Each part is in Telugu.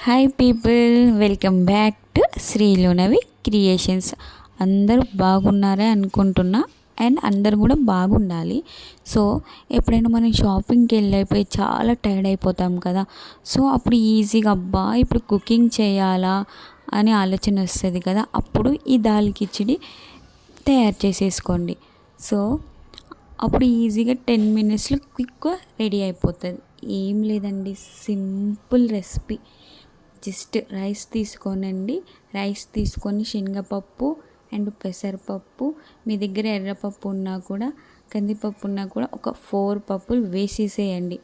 Hi people welcome back to Srilonavi creations అందరూ బాగున్నారే అనుకుంటున్నా. అండ్ అందరు కూడా బాగుండాలి. సో ఎప్పుడైనా మనం షాపింగ్కి వెళ్ళిపోయి చాలా టైర్డ్ అయిపోతాం కదా. సో అప్పుడు ఈజీగా అబ్బా ఇప్పుడు కుకింగ్ చేయాలా? అని ఆలోచన వస్తుంది కదా. అప్పుడు ఈ దాల్ కిచిడి తయారు చేసేసుకోండి. సో అప్పుడు ఈజీగా టెన్ మినిట్స్లో క్విక్గా రెడీ అయిపోతుంది. ఏం లేదండి. సింపుల్ రెసిపీ జస్ట్ రైస్ తీసుకోనండి. రైస్ తీసుకొని శనగపప్పు అండ్ పెసరపప్పు మీ దగ్గర ఎర్రపప్పు ఉన్నా కూడా కందిపప్పు ఉన్నా కూడా ఒక ఫోర్ పప్పులు వేసేసేయండి.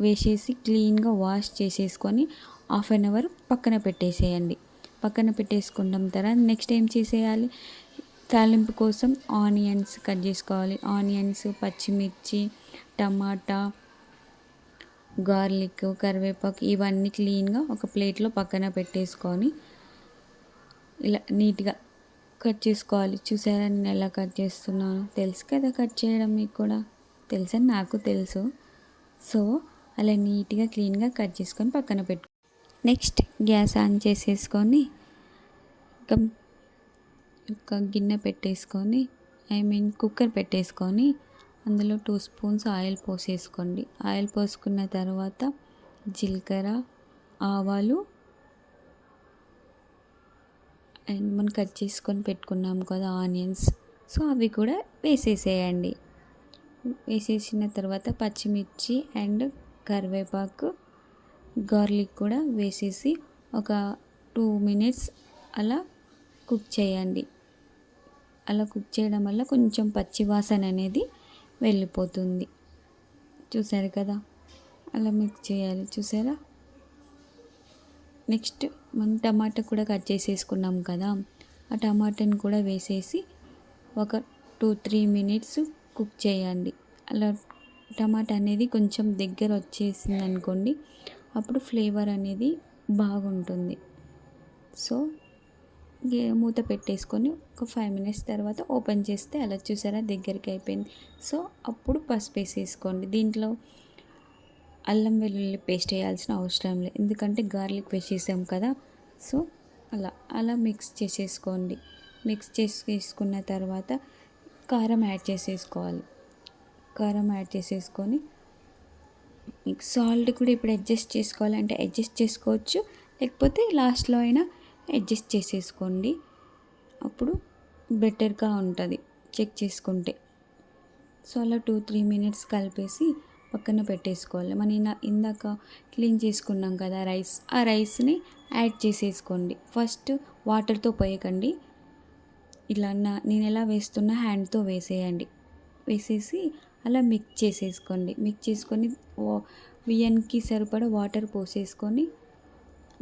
వేసేసి క్లీన్గా వాష్ చేసేసుకొని హాఫ్ అన్ అవర్ పక్కన పెట్టేసేయండి. పక్కన పెట్టేసుకుంటాం తర్వాత నెక్స్ట్ ఏం చేసేయాలి? తాలింపు కోసం ఆనియన్స్ కట్ చేసుకోవాలి. ఆనియన్స్ పచ్చిమిర్చి టమాటా గార్లిక్ కరివేపాకు ఇవన్నీ క్లీన్గా ఒక ప్లేట్లో పక్కన పెట్టేసుకొని ఇలా నీట్గా కట్ చేసుకోవాలి. చూసారా నేను ఎలా కట్ చేస్తున్నాను? తెలుసు కదా కట్ చేయడం మీకు కూడా? తెలుసని నాకు తెలుసు. సో అలా నీట్గా క్లీన్గా కట్ చేసుకొని పక్కన పెట్టు. నెక్స్ట్ గ్యాస్ ఆన్ చేసేసుకొని ఒక గిన్నె పెట్టేసుకొని ఐ మీన్ కుక్కర్ పెట్టేసుకొని అందులో టూ స్పూన్స్ ఆయిల్ పోసేసుకోండి. ఆయిల్ పోసుకున్న తర్వాత జీలకర్ర ఆవాలు అండ్ మనం కట్ చేసుకొని పెట్టుకున్నాం కదా ఆనియన్స్. సో అవి కూడా వేసేసేయండి. వేసేసిన తర్వాత పచ్చిమిర్చి అండ్ కరివేపాకు గార్లిక్ కూడా వేసేసి ఒక టూ మినిట్స్ అలా కుక్ చేయండి. అలా కుక్ చేయడం వల్ల కొంచెం పచ్చివాసన అనేది వెళ్ళిపోతుంది. చూసారు కదా? అలా మిక్స్ చేయాలి. చూసారా నెక్స్ట్ మనం టమాటా కూడా కట్ చేసేసుకున్నాం కదా? ఆ టమాటాని కూడా వేసేసి ఒక టూ త్రీ మినిట్స్ కుక్ చేయండి. అలా టమాటా అనేది కొంచెం దగ్గర వచ్చేసింది అనుకోండి అప్పుడు ఫ్లేవర్ అనేది బాగుంటుంది. సో మూత పెట్టేసుకొని ఒక ఫైవ్ మినిట్స్ తర్వాత ఓపెన్ చేస్తే అలా చూసారా? దగ్గరికి అయిపోయింది. సో అప్పుడు పసుపు వేసేసుకోండి. దీంట్లో అల్లం వెల్లుల్లి పేస్ట్ వేయాల్సిన అవసరం లేదు. ఎందుకంటే గార్లిక్ వేసేసాం కదా. సో అలా అలా మిక్స్ చేసేసుకోండి. మిక్స్ చేసుకున్న తర్వాత కారం యాడ్ చేసేసుకోవాలి. కారం యాడ్ చేసేసుకొని సాల్ట్ కూడా ఇప్పుడు అడ్జస్ట్ చేసుకోవాలంటే అడ్జస్ట్ చేసుకోవచ్చు. లేకపోతే లాస్ట్లో అయినా అడ్జస్ట్ చేసేసుకోండి. అప్పుడు బెటర్గా ఉంటుంది చెక్ చేసుకుంటే. సో అలా టూ త్రీ మినిట్స్ కలిపేసి పక్కన పెట్టేసుకోవాలి. మన ఇందాక క్లీన్ చేసుకున్నాం కదా రైస్ ఆ రైస్ని యాడ్ చేసేసుకోండి. ఫస్ట్ వాటర్తో పోయకండి. ఇలా నా నేను ఎలా వేస్తున్నా హ్యాండ్తో వేసేయండి. వేసేసి అలా మిక్స్ చేసేసుకోండి. మిక్స్ చేసుకొని బియ్యానికి సరిపడా వాటర్ పోసేసుకొని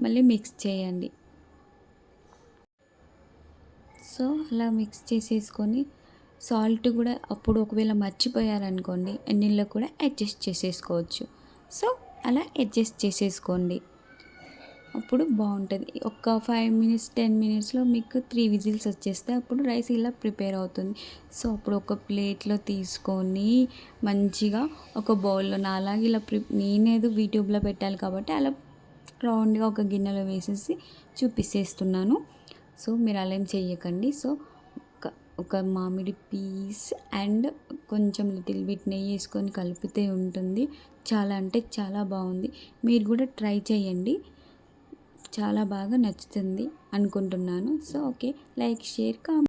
మళ్ళీ మిక్స్ చేయండి. సో అలా మిక్స్ చేసేసుకొని సాల్ట్ కూడా అప్పుడు ఒకవేళ మర్చిపోయారనుకోండి నీళ్ళు కూడా అడ్జస్ట్ చేసేసుకోవచ్చు. సో అలా అడ్జస్ట్ చేసేసుకోండి. అప్పుడు బాగుంటుంది. ఒక ఫైవ్ మినిట్స్ టెన్ మినిట్స్లో మీకు త్రీ విజిల్స్ వచ్చేస్తే అప్పుడు రైస్ ఇలా ప్రిపేర్ అవుతుంది. సో అప్పుడు ఒక ప్లేట్లో తీసుకొని మంచిగా ఒక బౌల్లో నా అలాగే ఇలా ప్రి నేనేదో యూట్యూబ్లో పెట్టాలి కాబట్టి అలా రౌండ్గా ఒక గిన్నెలో వేసేసి చూపిస్తేస్తున్నాను సో మీరు అలా ఏం చేయకండి. సో ఒక ఒక మామిడి పీస్ అండ్ కొంచెం లిటిల్ బిట్ నెయ్యి వేసుకొని కలిపితే ఉంటుంది. చాలా అంటే చాలా బాగుంది. మీరు కూడా ట్రై చేయండి. చాలా బాగా నచ్చుతుంది అనుకుంటున్నాను. So okay like share comment.